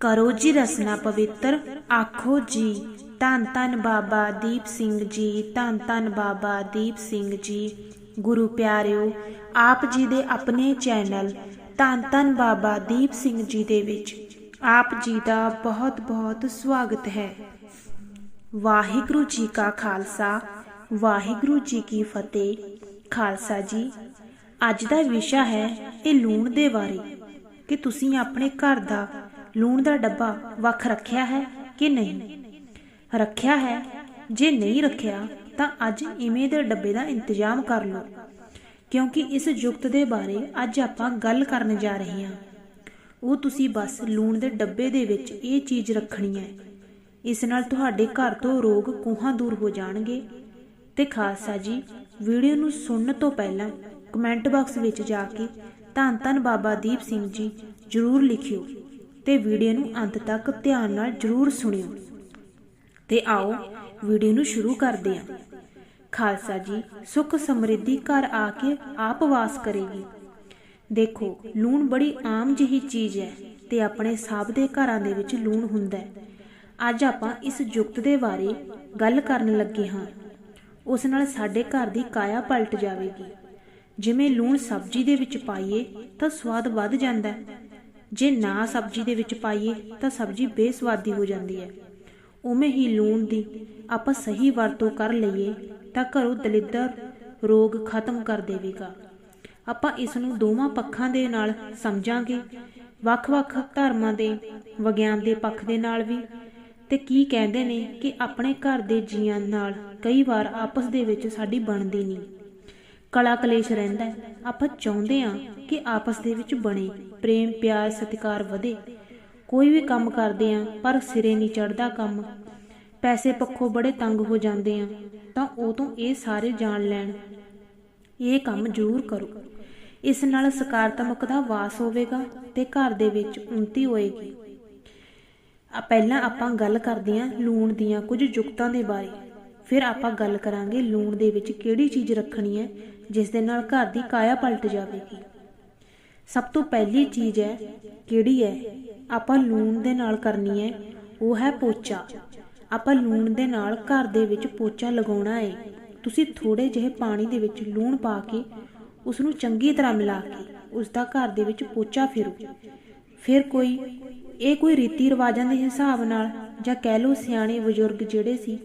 ਕਰੋ ਜੀ ਰਸਨਾ ਪਵਿੱਤਰ, ਆਖੋ ਜੀ। ਧੰਨ ਧੰਨ ਬਾਬਾ ਦੀਪ ਸਿੰਘ ਜੀ, ਧੰਨ ਧੰਨ ਬਾਬਾ ਦੀਪ ਸਿੰਘ ਜੀ। ਗੁਰੂ ਪਿਆਰਿਓ, ਆਪ ਜੀ ਦੇ ਆਪਣੇ ਚੈਨਲ ਧੰਨ ਧੰਨ ਬਾਬਾ ਦੀਪ ਸਿੰਘ ਜੀ ਦੇ ਵਿੱਚ ਆਪ ਜੀ ਦਾ ਬਹੁਤ ਬਹੁਤ ਸਵਾਗਤ ਹੈ। ਵਾਹਿਗੁਰੂ ਜੀ ਕਾ ਖਾਲਸਾ, ਵਾਹਿਗੁਰੂ ਜੀ ਕੀ ਫਤਿਹ। ਖਾਲਸਾ ਜੀ, ਅੱਜ ਦਾ ਵਿਸ਼ਾ ਹੈ ਇਹ ਲੂਣ ਦੇ ਬਾਰੇ ਕਿ ਤੁਸੀਂ ਆਪਣੇ ਘਰ ਦਾ ਲੂਣ ਦਾ ਡੱਬਾ ਵੱਖ ਰੱਖਿਆ ਹੈ ਕਿ ਨਹੀਂ? ਰੱਖਿਆ ਹੈ। ਜੇ ਨਹੀਂ ਰੱਖਿਆ, ਤਾਂ ਅੱਜ ਇਵੇਂ ਦੇ ਡੱਬੇ ਦਾ ਇੰਤਜ਼ਾਮ ਕਰ ਲਓ। ਕਿਉਂਕਿ ਇਸ ਜੁਗਤ ਦੇ ਬਾਰੇ ਅੱਜ ਆਪਾਂ ਗੱਲ ਕਰਨ ਜਾ ਰਹੇ ਹਾਂ। ਉਹ ਤੁਸੀਂ ਬਸ ਲੂਣ ਦੇ ਡੱਬੇ ਦੇ ਵਿੱਚ ਇਹ ਚੀਜ਼ ਰੱਖਣੀ ਹੈ। ਇਸ ਨਾਲ ਤੁਹਾਡੇ ਘਰ ਤੋਂ ਰੋਗ ਕੋਹਾਂ ਦੂਰ ਹੋ ਜਾਣਗੇ। ਤੇ ਖਾਲਸਾ ਜੀ, ਵੀਡੀਓ ਨੂੰ ਸੁਣਨ ਤੋਂ ਪਹਿਲਾਂ ਕਮੈਂਟ ਬਾਕਸ ਵਿੱਚ ਜਾ ਕੇ ਧੰਨ ਧੰਨ ਬਾਬਾ ਦੀਪ ਸਿੰਘ ਜੀ ਜਰੂਰ ਲਿਖਿਓ। ਤੇ ਵੀਡੀਓ ਨੂੰ ਅੰਤ ਤੱਕ ਧਿਆਨ ਨਾਲ ਜਰੂਰ ਸੁਣਿਓ। ਤੇ ਆਓ ਵੀਡੀਓ ਨੂੰ ਸ਼ੁਰੂ ਕਰਦੇ ਹਾਂ ਖਾਲਸਾ ਜੀ ਸੁਖ ਸਮਰਿੱਧੀ ਘਰ ਆ ਕੇ ਆਪ ਵਾਸ ਕਰੇਗੀ। ਦੇਖੋ, ਲੂਣ ਬੜੀ ਆਮ ਜਿਹੀ ਚੀਜ਼ ਹੈ ਤੇ ਆਪਣੇ ਸਭ ਦੇ ਘਰਾਂ ਦੇ ਵਿੱਚ ਲੂਣ ਹੁੰਦਾ ਹੈ। ਅੱਜ ਆਪਾਂ ਇਸ ਜੁਗਤ ਦੇ ਬਾਰੇ ਗੱਲ ਕਰਨ ਲੱਗੇ ਹਾਂ। ਉਸ ਨਾਲ ਸਾਡੇ ਘਰ ਦੀ ਕਾਇਆ ਪਲਟ ਜਾਵੇਗੀ। ਜਿਵੇਂ ਲੂਣ ਸਬਜ਼ੀ ਦੇ ਵਿੱਚ ਪਾਈਏ ਤਾਂ ਸਵਾਦ ਵੱਧ ਜਾਂਦਾ ਹੈ। ਜੇ ਨਾ ਸਬਜ਼ੀ ਦੇ ਵਿੱਚ ਪਾਈਏ ਤਾਂ ਸਬਜ਼ੀ ਬੇਸਵਾਦੀ ਹੋ ਜਾਂਦੀ ਹੈ। ਉਵੇਂ ਹੀ ਲੂਣ ਦੀ ਆਪਾਂ ਸਹੀ ਵਰਤੋਂ ਕਰ ਲਈਏ ਤਾਂ ਘਰੋਂ ਦਲਿੱਦਰ ਰੋਗ ਖਤਮ ਕਰ ਦੇਵੇਗਾ। ਆਪਾਂ ਇਸ ਨੂੰ ਦੋਵਾਂ ਪੱਖਾਂ ਦੇ ਨਾਲ ਸਮਝਾਂਗੇ, ਵੱਖ-ਵੱਖ ਧਰਮਾਂ ਦੇ ਵਿਗਿਆਨ ਦੇ ਪੱਖ ਦੇ ਨਾਲ ਵੀ। ਤੇ ਕੀ ਕਹਿੰਦੇ ਨੇ ਕਿ ਆਪਣੇ ਘਰ ਦੇ ਜੀਆਂ ਨਾਲ ਕਈ ਵਾਰ ਆਪਸ ਦੇ ਵਿੱਚ ਸਾਡੀ ਬਣਦੀ ਨਹੀਂ। ਕਲਾ ਕਲੇਸ਼ ਰਹਿੰਦਾ ਹੈ। ਆਪਾਂ ਚਾਹੁੰਦੇ ਹਾਂ ਕਿ ਆਪਸ ਦੇ ਵਿੱਚ ਬਣੇ, ਪ੍ਰੇਮ, ਪਿਆਰ, ਸਤਿਕਾਰ ਵਧੇ। ਕੋਈ ਵੀ ਕੰਮ ਕਰਦੇ ਆ ਪਰ ਸਿਰੇ ਨਹੀਂ ਚੜਦਾ ਕੰਮ। ਪੈਸੇ ਪੱਖੋਂ ਬੜੇ ਤੰਗ ਹੋ ਜਾਂਦੇ ਆ ਤਾਂ ਉਹ ਤੋਂ ਇਹ ਸਾਰੇ ਜਾਣ ਲੈਣ। ਇਹ ਕੰਮ ਜ਼ਰੂਰ ਕਰੋ। ਇਸ ਨਾਲ ਸਕਾਰਾਤਮਕ ਦਾ ਵਾਸ ਹੋਵੇਗਾ ਤੇ ਘਰ ਦੇ ਵਿੱਚ ਉન્નਤੀ ਹੋਏਗੀ। ਪਹਿਲਾਂ ਆਪਾਂ ਗੱਲ ਕਰਦੇ ਹਾਂ ਲੂਣ ਦੀਆਂ ਕੁਝ ਜੁਗਤਾਂ ਦੇ ਬਾਰੇ। ਫਿਰ ਆਪਾਂ ਗੱਲ ਕਰਾਂਗੇ ਲੂਣ ਦੇ ਵਿੱਚ ਕਿਹੜੀ ਚੀਜ਼ ਰੱਖਣੀ ਹੈ, ਜਿਸ ਦੇ ਨਾਲ ਘਰ ਦੀ ਕਾਇਆ ਪਲਟ ਜਾਵੇਗੀ। ਸਭ ਤੋਂ ਪਹਿਲੀ ਚੀਜ਼ ਹੈ, ਕਿਹੜੀ ਹੈ? ਆਪਾਂ ਲੂਣ ਦੇ ਨਾਲ ਕਰਨੀ ਹੈ, ਉਹ ਹੈ ਪੋਚਾ। ਆਪਾਂ ਲੂਣ ਦੇ ਨਾਲ ਘਰ ਦੇ ਵਿੱਚ ਪੋਚਾ ਲਗਾਉਣਾ ਹੈ। ਤੁਸੀਂ ਥੋੜੇ ਜਿਹੇ ਪਾਣੀ ਦੇ ਵਿੱਚ ਲੂਣ ਪਾ ਕੇ ਉਸ ਨੂੰ ਚੰਗੀ ਤਰ੍ਹਾਂ ਮਿਲਾ ਕੇ ਉਸ ਦਾ ਘਰ ਦੇ ਵਿੱਚ ਪੋਚਾ ਫੇਰੋ। ਫਿਰ ਕੋਈ, ਇਹ ਕੋਈ ਰੀਤੀ ਰਿਵਾਜਾਂ ਦੇ ਹਿਸਾਬ ਨਾਲ ਜਾਂ ਕਹਿ ਲੋ ਸਿਆਣੇ ਬਜ਼ੁਰਗ ਜਿਹੜੇ ਸੀ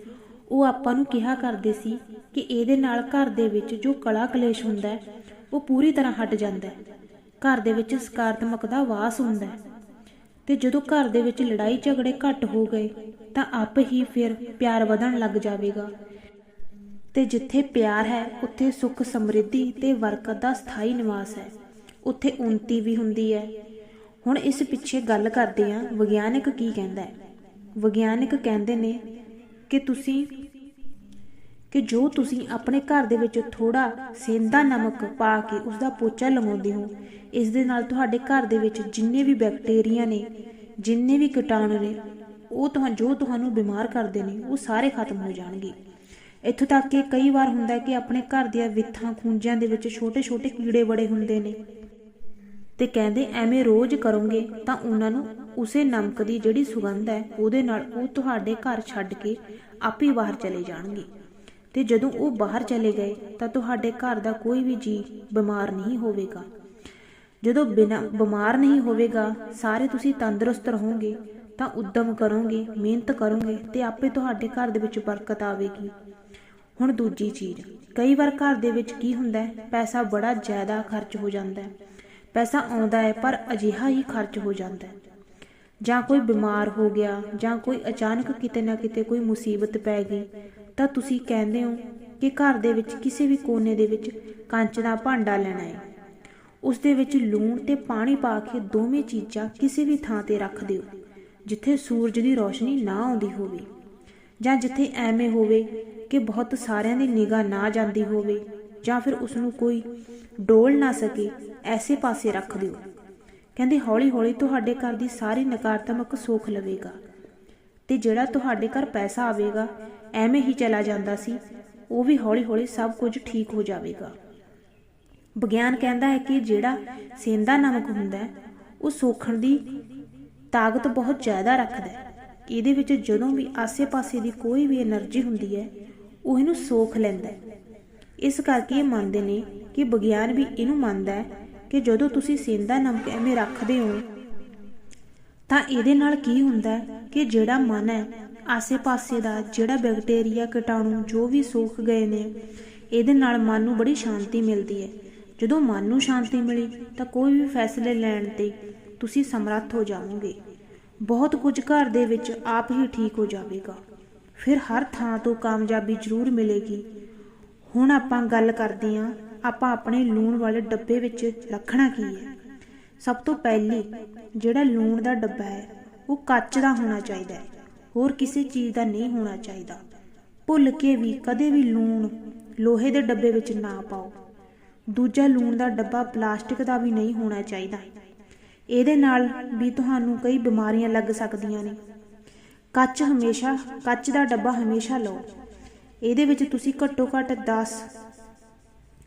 ਉਹ ਆਪਾਂ ਨੂੰ ਕਿਹਾ ਕਰਦੇ ਸੀ ਕਿ ਇਹਦੇ ਨਾਲ ਘਰ ਦੇ ਵਿੱਚ ਜੋ ਕਲਾ ਕਲੇਸ਼ ਹੁੰਦਾ ਹੈ, ਉਹ ਪੂਰੀ ਤਰ੍ਹਾਂ ਹਟ ਜਾਂਦਾ ਹੈ। ਘਰ ਦੇ ਵਿੱਚ ਸਕਾਰਾਤਮਕ ਦਾ ਵਾਸ ਹੁੰਦਾ ਹੈ। ਤੇ ਜਦੋਂ ਘਰ ਦੇ ਵਿੱਚ ਲੜਾਈ ਝਗੜੇ ਘੱਟ ਹੋ ਗਏ, ਤਾਂ ਆਪ ਹੀ ਫਿਰ ਪਿਆਰ ਵਧਣ ਲੱਗ ਜਾਵੇਗਾ। ਤੇ ਜਿੱਥੇ ਪਿਆਰ ਹੈ, ਉੱਥੇ ਸੁੱਖ ਸਮਰਿੱਧੀ ਤੇ ਬਰਕਤ ਦਾ ਸਥਾਈ ਨਿਵਾਸ ਹੈ। ਉੱਥੇ ਉਨਤੀ ਵੀ ਹੁੰਦੀ ਹੈ। ਹੁਣ ਇਸ ਪਿੱਛੇ ਗੱਲ ਕਰਦੇ ਹਾਂ, ਵਿਗਿਆਨਕ ਕੀ ਕਹਿੰਦਾ ਹੈ? ਵਿਗਿਆਨਕ ਕਹਿੰਦੇ ਨੇ ਕਿ ਤੁਸੀਂ, ਕਿ ਜੋ ਤੁਸੀਂ ਆਪਣੇ ਘਰ ਦੇ ਵਿੱਚ ਥੋੜਾ ਸੇਂਦਾ ਨਮਕ ਪਾ ਕੇ ਉਸ ਦਾ ਪੋਚਾ ਲਗਾਉਂਦੇ ਹੋ, ਇਸ ਦੇ ਨਾਲ ਤੁਹਾਡੇ ਘਰ ਦੇ ਵਿੱਚ ਜਿੰਨੇ ਵੀ ਬੈਕਟੀਰੀਆ ਨੇ, ਜਿੰਨੇ ਵੀ ਕੀਟਾਣੂ ਨੇ, ਉਹ ਤੁਹਾਨੂੰ ਜੋ ਤੁਹਾਨੂੰ ਬਿਮਾਰ ਕਰਦੇ ਨੇ, ਉਹ ਸਾਰੇ ਖਤਮ ਹੋ ਜਾਣਗੇ। ਇੱਥੋਂ ਤੱਕ ਕਿ ਕਈ ਵਾਰ ਹੁੰਦਾ ਹੈ ਕਿ ਆਪਣੇ ਘਰ ਦੀਆਂ ਵਿੱਥਾਂ, ਖੂੰਜਿਆਂ ਦੇ ਵਿੱਚ ਛੋਟੇ-ਛੋਟੇ ਕੀੜੇ ਬੜੇ ਹੁੰਦੇ ਨੇ। ਤੇ ਕਹਿੰਦੇ ਐਵੇਂ ਰੋਜ਼ ਕਰੋਗੇ ਤਾਂ ਉਹਨਾਂ ਨੂੰ ਉਸੇ ਨਮਕ ਦੀ ਜਿਹੜੀ ਸੁਗੰਧ ਹੈ, ਉਹਦੇ ਨਾਲ ਉਹ ਤੁਹਾਡੇ ਘਰ ਛੱਡ ਕੇ ਆਪੇ ਬਾਹਰ ਚਲੇ ਜਾਣਗੇ। ਤੇ ਜਦੋਂ ਉਹ ਬਾਹਰ ਚਲੇ ਗਏ ਤਾਂ ਤੁਹਾਡੇ ਘਰ ਦਾ ਕੋਈ ਵੀ ਜੀ ਬਿਮਾਰ ਨਹੀਂ ਹੋਵੇਗਾ। ਜਦੋਂ ਬਿਨਾ ਬਿਮਾਰ ਨਹੀਂ ਹੋਵੇਗਾ, ਸਾਰੇ ਤੁਸੀਂ ਤੰਦਰੁਸਤ ਰਹੋਗੇ ਤਾਂ ਉਦਮ ਕਰੋਗੇ, ਮਿਹਨਤ ਕਰੋਗੇ ਤੇ ਆਪੇ ਤੁਹਾਡੇ ਘਰ ਦੇ ਵਿੱਚ ਬਰਕਤ ਆਵੇਗੀ। ਹੁਣ ਦੂਜੀ ਚੀਜ਼, ਕਈ ਵਾਰ ਘਰ ਦੇ ਵਿੱਚ ਕੀ ਹੁੰਦਾ ਹੈ, ਪੈਸਾ ਬੜਾ ਜ਼ਿਆਦਾ ਖਰਚ ਹੋ ਜਾਂਦਾ ਹੈ। ਪੈਸਾ ਆਉਂਦਾ ਹੈ, ਪਰ ਅਜਿਹਾ ਹੀ ਖਰਚ ਹੋ ਜਾਂਦਾ ਹੈ। ਜਾਂ ਕੋਈ ਬਿਮਾਰ ਹੋ ਗਿਆ, ਜਾਂ ਕੋਈ ਅਚਾਨਕ ਕਿਤੇ ਨਾ ਕਿਤੇ ਕੋਈ ਮੁਸੀਬਤ ਪੈ ਗਈ, ਤਾਂ ਤੁਸੀਂ ਕਹਿੰਦੇ ਹੋ ਕਿ ਘਰ ਦੇ ਵਿੱਚ ਕਿਸੇ ਵੀ ਕੋਨੇ ਦੇ ਵਿੱਚ ਕੰਚ ਦਾ ਭਾਂਡਾ ਲੈਣਾ ਹੈ। ਉਸ ਦੇ ਵਿੱਚ ਲੂਣ ਤੇ ਪਾਣੀ ਪਾ ਕੇ ਦੋਵੇਂ ਚੀਜ਼ਾਂ ਕਿਸੇ ਵੀ ਥਾਂ ਤੇ ਰੱਖ ਦਿਓ, ਜਿੱਥੇ ਸੂਰਜ ਦੀ ਰੋਸ਼ਨੀ ਨਾ ਆਉਂਦੀ ਹੋਵੇ, ਜਾਂ ਜਿੱਥੇ ਐਵੇਂ ਹੋਵੇ ਕਿ ਬਹੁਤ ਸਾਰਿਆਂ ਦੀ ਨਿਗਾਹ ਨਾ ਜਾਂਦੀ ਹੋਵੇ। ਜਾਂ ਫਿਰ ਉਸ ਨੂੰ ਕੋਈ ਡੋਲ ਨਾ ਸਕੇ, ਐਸੇ ਪਾਸੇ ਰੱਖ ਦਿਓ। ਕਹਿੰਦੇ, ਹੌਲੀ-ਹੌਲੀ ਤੁਹਾਡੇ ਘਰ ਦੀ ਸਾਰੀ ਨਕਾਰਤਮਕ ਸੋਖ ਲਵੇਗਾ ਤੇ ਜਿਹੜਾ ਤੁਹਾਡੇ ਘਰ ਪੈਸਾ ਆਵੇਗਾ, ਐਵੇਂ ਹੀ ਚਲਾ ਜਾਂਦਾ ਸੀ, ਉਹ ਵੀ ਹੌਲੀ-ਹੌਲੀ ਸਭ ਕੁਝ ਠੀਕ ਹੋ ਜਾਵੇਗਾ। ਵਿਗਿਆਨ ਕਹਿੰਦਾ ਹੈ ਕਿ ਜਿਹੜਾ ਸੇਂਦਾ ਨਮਕ ਹੁੰਦਾ ਹੈ, ਉਹ ਸੋਖਣ ਦੀ ਤਾਕਤ ਬਹੁਤ ਜ਼ਿਆਦਾ ਰੱਖਦਾ ਹੈ। ਇਹਦੇ ਵਿੱਚ ਜਦੋਂ ਵੀ ਆਸੇ-ਪਾਸੇ ਦੀ ਕੋਈ ਵੀ એનર્ਜੀ ਹੁੰਦੀ ਹੈ, ਉਹ ਇਹਨੂੰ ਸੋਖ ਲੈਂਦਾ ਹੈ। ਇਸ ਕਰਕੇ ਇਹ ਮੰਨਦੇ ਨੇ ਕਿ ਵਿਗਿਆਨ ਵੀ ਇਹਨੂੰ ਮੰਨਦਾ ਹੈ ਕਿ ਜਦੋਂ ਤੁਸੀਂ ਸੇਂਦਾ ਨਮਕ ਐਵੇਂ ਰੱਖਦੇ ਹੋ, ਤਾਂ ਇਹਦੇ ਨਾਲ ਕੀ ਹੁੰਦਾ ਹੈ ਕਿ ਜਿਹੜਾ ਮਨ ਹੈ, ਆਸੇ-ਪਾਸੇ ਦਾ ਜਿਹੜਾ ਬੈਕਟੀਰੀਆ, ਕੀਟਾਣੂ, ਜੋ ਵੀ ਸੋਖ ਗਏ ਨੇ, ਇਹਦੇ ਨਾਲ ਮਨ ਨੂੰ ਬੜੀ ਸ਼ਾਂਤੀ ਮਿਲਦੀ ਹੈ। ਜਦੋਂ ਮਨ ਨੂੰ ਸ਼ਾਂਤੀ ਮਿਲੀ, ਤਾਂ ਕੋਈ ਵੀ ਫੈਸਲੇ ਲੈਣ ਤੇ ਤੁਸੀਂ ਸਮਰੱਥ ਹੋ ਜਾਵੋਗੇ। ਬਹੁਤ ਕੁਝ ਘਰ ਦੇ ਵਿੱਚ ਆਪ ਹੀ ਠੀਕ ਹੋ ਜਾਵੇਗਾ। ਫਿਰ ਹਰ ਥਾਂ ਤੋਂ ਕਾਮਯਾਬੀ ਜ਼ਰੂਰ ਮਿਲੇਗੀ। ਹੁਣ ਆਪਾਂ ਗੱਲ ਕਰਦੇ ਹਾਂ, ਆਪਾਂ ਆਪਣੇ ਲੂਣ ਵਾਲੇ ਡੱਬੇ ਵਿੱਚ ਰੱਖਣਾ ਕੀ ਹੈ? ਸਭ ਤੋਂ ਪਹਿਲੀ, ਜਿਹੜਾ ਲੂਣ ਦਾ ਡੱਬਾ ਹੈ, ਉਹ ਕੱਚ ਦਾ ਹੋਣਾ ਚਾਹੀਦਾ ਹੈ, ਹੋਰ ਕਿਸੇ ਚੀਜ਼ ਦਾ ਨਹੀਂ ਹੋਣਾ ਚਾਹੀਦਾ। ਭੁੱਲ ਕੇ ਵੀ ਕਦੇ ਵੀ ਲੂਣ ਲੋਹੇ ਦੇ ਡੱਬੇ ਵਿੱਚ ਨਾ ਪਾਓ। ਦੂਜਾ ਲੂਣ ਦਾ ਡੱਬਾ ਪਲਾਸਟਿਕ ਦਾ ਵੀ ਨਹੀਂ ਹੋਣਾ ਚਾਹੀਦਾ। ਇਹਦੇ ਨਾਲ ਵੀ ਤੁਹਾਨੂੰ ਕਈ ਬਿਮਾਰੀਆਂ ਲੱਗ ਸਕਦੀਆਂ ਨੇ। ਕੱਚ ਹਮੇਸ਼ਾ, ਕੱਚ ਦਾ ਡੱਬਾ ਹਮੇਸ਼ਾ ਲਓ। ਇਹਦੇ ਵਿੱਚ ਤੁਸੀਂ ਘੱਟੋ ਘੱਟ 10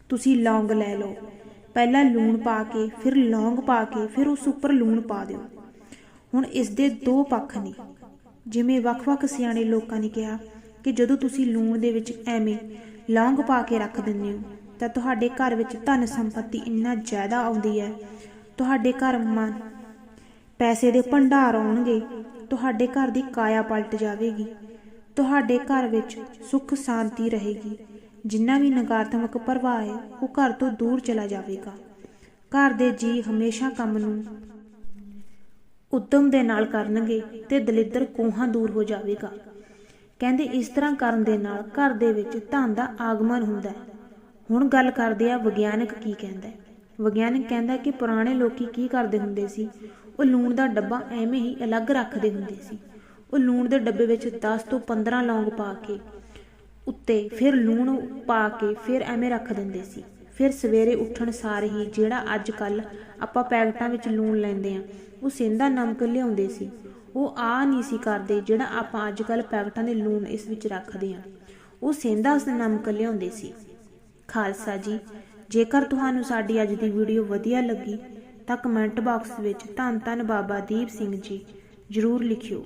ਤੁਸੀਂ ਲੌਂਗ ਲੈ ਲਓ। ਪਹਿਲਾਂ ਲੂਣ ਪਾ ਕੇ, ਫਿਰ ਲੌਂਗ ਪਾ ਕੇ, ਫਿਰ ਉਸ ਉੱਪਰ ਲੂਣ ਪਾ ਦਿਓ। ਹੁਣ ਇਸ ਦੇ ਦੋ ਪੱਖ ਨੇ। ਜਿਵੇਂ ਵੱਖ-ਵੱਖ ਸਿਆਣੇ ਲੋਕਾਂ ਨੇ ਕਿਹਾ ਕਿ ਜਦੋਂ ਤੁਸੀਂ ਲੂਣ ਦੇ ਵਿੱਚ ਐਵੇਂ ਲੌਂਗ ਪਾ ਕੇ ਰੱਖ ਦਿੰਦੇ ਹੋ, ਤਾਂ ਤੁਹਾਡੇ ਘਰ ਵਿੱਚ ਧਨ ਸੰਪਤੀ ਇੰਨਾ ਜ਼ਿਆਦਾ ਆਉਂਦੀ ਹੈ। ਤੁਹਾਡੇ ਘਰ ਮਨ ਪੈਸੇ ਦੇ ਭੰਡਾਰ ਆਉਣਗੇ, ਤੁਹਾਡੇ ਘਰ ਦੀ ਕਾਇਆ ਪਲਟ ਜਾਵੇਗੀ। ਤੁਹਾਡੇ ਘਰ ਵਿੱਚ ਸੁੱਖ ਸ਼ਾਂਤੀ ਰਹੇਗੀ। ਜਿੰਨਾ ਵੀ ਨਕਾਰਾਤਮਕ ਪ੍ਰਭਾਵ ਹੈ, ਉਹ ਘਰ ਤੋਂ ਦੂਰ ਚਲਾ ਜਾਵੇਗਾ। ਘਰ ਦੇ ਜੀ ਹਮੇਸ਼ਾ ਕੰਮ ਨੂੰ ਉਦਮ ਦੇ ਨਾਲ ਕਰਨਗੇ ਤੇ ਦਲਿੱਦਰ ਕੋਹਾਂ ਦੂਰ ਹੋ ਜਾਵੇਗਾ। ਕਹਿੰਦੇ ਇਸ ਤਰ੍ਹਾਂ ਕਰਨ ਦੇ ਨਾਲ ਘਰ ਦੇ ਵਿੱਚ ਧਨ ਦਾ ਆਗਮਨ ਹੁੰਦਾ ਹੈ। ਹੁਣ ਗੱਲ ਕਰਦੇ ਆ ਵਿਗਿਆਨਕ ਕੀ ਕਹਿੰਦਾ ਹੈ। ਵਿਗਿਆਨਕ ਕਹਿੰਦਾ ਕਿ ਪੁਰਾਣੇ ਲੋਕੀ ਕੀ ਕਰਦੇ ਹੁੰਦੇ ਸੀ? ਉਹ ਲੂਣ ਦਾ ਡੱਬਾ ਐਵੇਂ ਹੀ ਅਲੱਗ ਰੱਖਦੇ ਹੁੰਦੇ ਸੀ। ਉਹ ਲੂਣ ਦੇ ਡੱਬੇ ਵਿੱਚ 10 ਤੋਂ 15 ਲੌਂਗ ਪਾ ਕੇ ਉੱਤੇ ਫਿਰ ਲੂਣ ਪਾ ਕੇ ਫਿਰ ਐਵੇਂ ਰੱਖ ਦਿੰਦੇ ਸੀ। ਫਿਰ ਸਵੇਰੇ ਉੱਠਣ ਸਾਰ ਹੀ ਜਿਹੜਾ ਅੱਜ ਕੱਲ ਆਪਾਂ ਪੈਕਟਾਂ ਵਿੱਚ ਲੂਣ ਲੈਂਦੇ ਆ ਉਹ ਸਿੰਦਾ ਨਮਕ ਲਿਆਉਂਦੇ ਸੀ। ਉਹ ਆ ਨਹੀਂ ਸੀ ਕਰਦੇ ਜਿਹੜਾ ਆਪਾਂ ਅੱਜ ਕੱਲ ਪੈਕਟਾਂ ਦੇ ਲੂਣ ਇਸ ਵਿੱਚ ਰੱਖਦੇ ਆ ਉਹ ਸਿੰਦਾ ਉਸ ਨਮਕ ਲਿਆਉਂਦੇ ਸੀ। ਖਾਲਸਾ ਜੀ, ਜੇਕਰ ਤੁਹਾਨੂੰ ਸਾਡੀ ਅੱਜ ਦੀ ਵੀਡੀਓ ਵਧੀਆ ਲੱਗੀ ਤਾਂ ਕਮੈਂਟ ਬਾਕਸ ਵਿੱਚ ਧੰਨ ਧੰਨ ਬਾਬਾ ਦੀਪ ਸਿੰਘ ਜੀ ਜ਼ਰੂਰ ਲਿਖਿਓ।